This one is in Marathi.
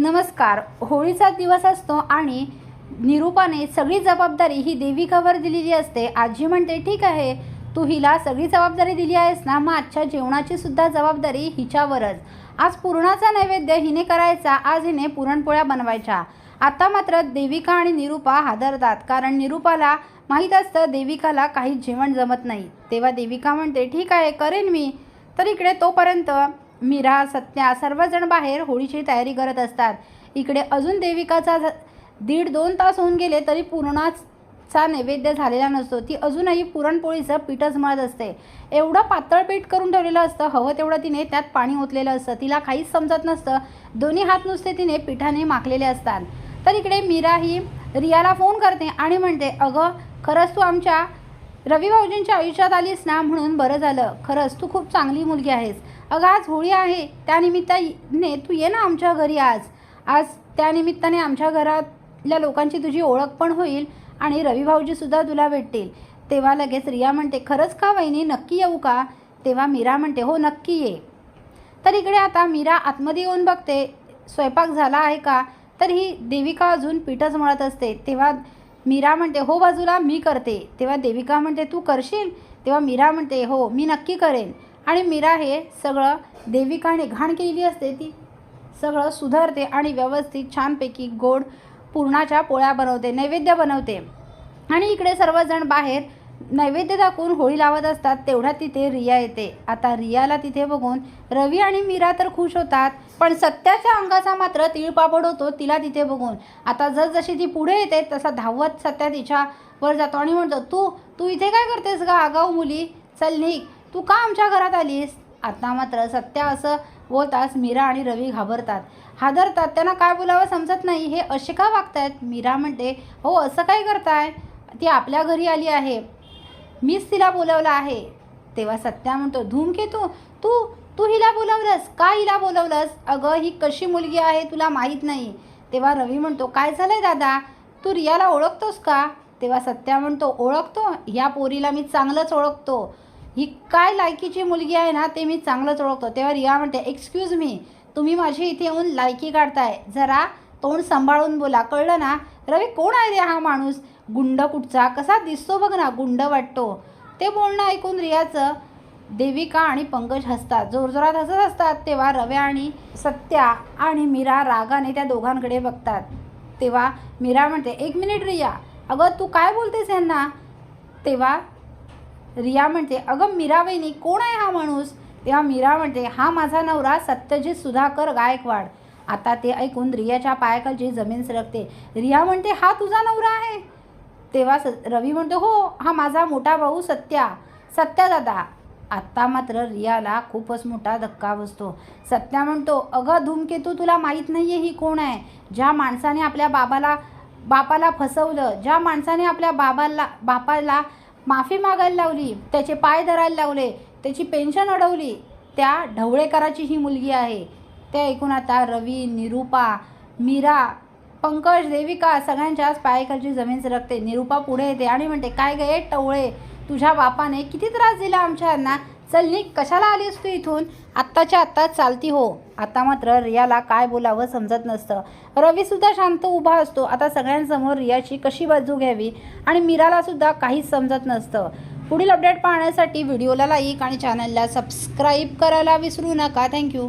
नमस्कार. होळीचा दिवस असतो आणि निरूपाने सगळी जबाबदारी ही देविकावर दिलेली असते. आजी म्हणते ठीक आहे तू हिला सगळी जबाबदारी दिली आहेस ना? मग आजच्या जेवणाची सुद्धा जबाबदारी हिच्यावरच. आज पुरणाचा नैवेद्य हिने करायचा. आज हिने पुरणपोळ्या बनवायच्या. आता मात्र देविका आणि निरूपा हादरतात. कारण निरूपाला माहीत असतं देविकाला काही जेवण जमत नाही. तेव्हा देविका म्हणते ठीक आहे करेन मी. तर इकडे तोपर्यंत मीरा सत्या सर्वजण बाहेर होळीची तयारी करत असतात. इकडे अजून देविकाचा झ- दीड दोन तास होऊन गेले तरी पूर्णाचा नैवेद्य झालेला नसतो. ती अजूनही पुरणपोळीचं पीठच मळत असते. एवढं पातळ पीठ करून ठेवलेलं असतं हवं तेवढं तिने त्यात पाणी ओतलेलं असतं. तिला काहीच समजत नसतं. दोन्ही हात नुसते तिने पिठाने माखलेले असतात. तर इकडे मीरा ही रियाला फोन करते आणि म्हणते अगं खरंच तू आमच्या रवी भाऊजींच्या आयुष्यात आलीस ना म्हणून बरं झालं. खरंच तू खूप चांगली मुलगी आहेस. अगं आज होळी आहे. त्यानिमित्ताने तू ये ना आमच्या घरी आज. आज त्यानिमित्ताने आमच्या घरातल्या लोकांची तुझी ओळख पण होईल आणि रवी भाऊजीसुद्धा तुला भेटतील. तेव्हा लगेच रिया म्हणते खरंच का वहिनी नक्की येऊ का? तेव्हा मीरा म्हणते हो नक्की ये. तर इकडे आता मीरा आतमध्ये येऊन बघते स्वयंपाक झाला आहे का? तर ही देविका अजून पीठच मळत असते. तेव्हा मीरा म्हणते हो बाजूला मी करते. तेव्हा देविका म्हणते तू करशील? तेव्हा मीरा म्हणते हो मी नक्की करेन. आणि मीरा हे सगळं देविकाने घाण केलेली असते ती सगळं सुधारते आणि व्यवस्थित छानपैकी गोड पुरणाच्या पोळ्या बनवते नैवेद्य बनवते. आणि इकडे सर्वजण बाहेर नैवेद्य दाखवून होळी लावत असतात तेवढ्या तिथे रिया येते. आता रियाला तिथे बघून रवी आणि मीरा तर खुश होतात पण सत्याच्या अंगाचा मात्र तिळपापड होतो तिला तिथे बघून. आता जसजशी ती पुढे येते तसा धावत सत्या तिच्यावर जातो आणि म्हणतो तू तू इथे काय करतेस का आगाऊ मुली? चल निघ. तू का आमच्या घरात आलीस? आता मात्र सत्या असं बोलताच मीरा आणि रवी घाबरतात. हादरतात त्यांना काय बोलावं समजत नाही. हे असे का वागतायत? मीरा म्हणते हो असं काय करताय? ती आपल्या घरी आली आहे. मीच तिला बोलवलं आहे. तेव्हा सत्या म्हणतो धूमकेतू तू? तू हिला बोलवलंस? का हिला बोलवलंस? अगं ही कशी मुलगी आहे तुला माहीत नाही. तेव्हा रवी म्हणतो काय झालंय दादा? तू रियाला ओळखतोस का? तेव्हा सत्या म्हणतो ओळखतो? ह्या पोरीला मी चांगलंच ओळखतो. ही काय लायकीची मुलगी आहे ना ते मी चांगलंच ओळखतो. तेव्हा रिया म्हणते एक्सक्यूज मी तुम्ही माझी इथे येऊन लायकी काढताय. जरा तोंड सांभाळून बोला. कळलं ना? रवी कोण आहे रे हा माणूस? गुंड कुठचा? कसा दिसतो बघ ना गुंड वाटतो. ते बोलणं ऐकून रियाचं देविका आणि पंकज हसतात. जोरजोरात हसत असतात तेव्हा रव्या आणि सत्या आणि मीरा रागाने त्या दोघांकडे बघतात. तेव्हा मीरा म्हणते एक मिनिट रिया अगं तू काय बोलतेस यांना तेव्हा रिया म्हणते अगं मीरा वहिनी कोण आहे हा माणूस? तेव्हा मीरा म्हणते हा माझा नवरा सत्यजित सुधाकर गायकवाड. आता ते ऐकून रियाच्या पायाखालची जमीन सरकते. रिया म्हणते हा तुझा नवरा आहे? तेव्हा स रवी म्हणतो हो हा माझा मोठा भाऊ सत्या सत्या दादा. आत्ता मात्र रियाला खूपच मोठा धक्का बसतो. सत्या म्हणतो अगं धूमकेतू तुला माहीत नाही आहे ही कोण आहे? ज्या माणसाने आपल्या बाबाला बापाला फसवलं ज्या माणसाने आपल्या बाबाला बापाला माफी मागायला लावली त्याचे पाय धरायला लावले त्याची पेन्शन अडवली त्या ढवळेकराची ही मुलगी आहे. ते ऐकून आता रवी निरूपा मीरा पंकज देविका सगळ्यांच्याच पायाखालची जमीन सरकते. निरूपा पुढे येते आणि म्हणते काय गे टवळे तुझ्या बापाने किती त्रास दिला आमच्यांना? चल निघ कशाला आलीस तू इथून? आत्ताच्या आत्ताच चालती हो. आता मात्र रियाला काय बोलावं समजत नसतं. रवीसुद्धा शांत उभा असतो. आता सगळ्यांसमोर रियाची कशी बाजू घ्यावी? आणि मीरालासुद्धा काहीच समजत नसतं. पुढील अपडेट पाहण्यासाठी व्हिडिओला लाईक आणि चॅनलला सबस्क्राईब करायला विसरू नका. थँक्यू.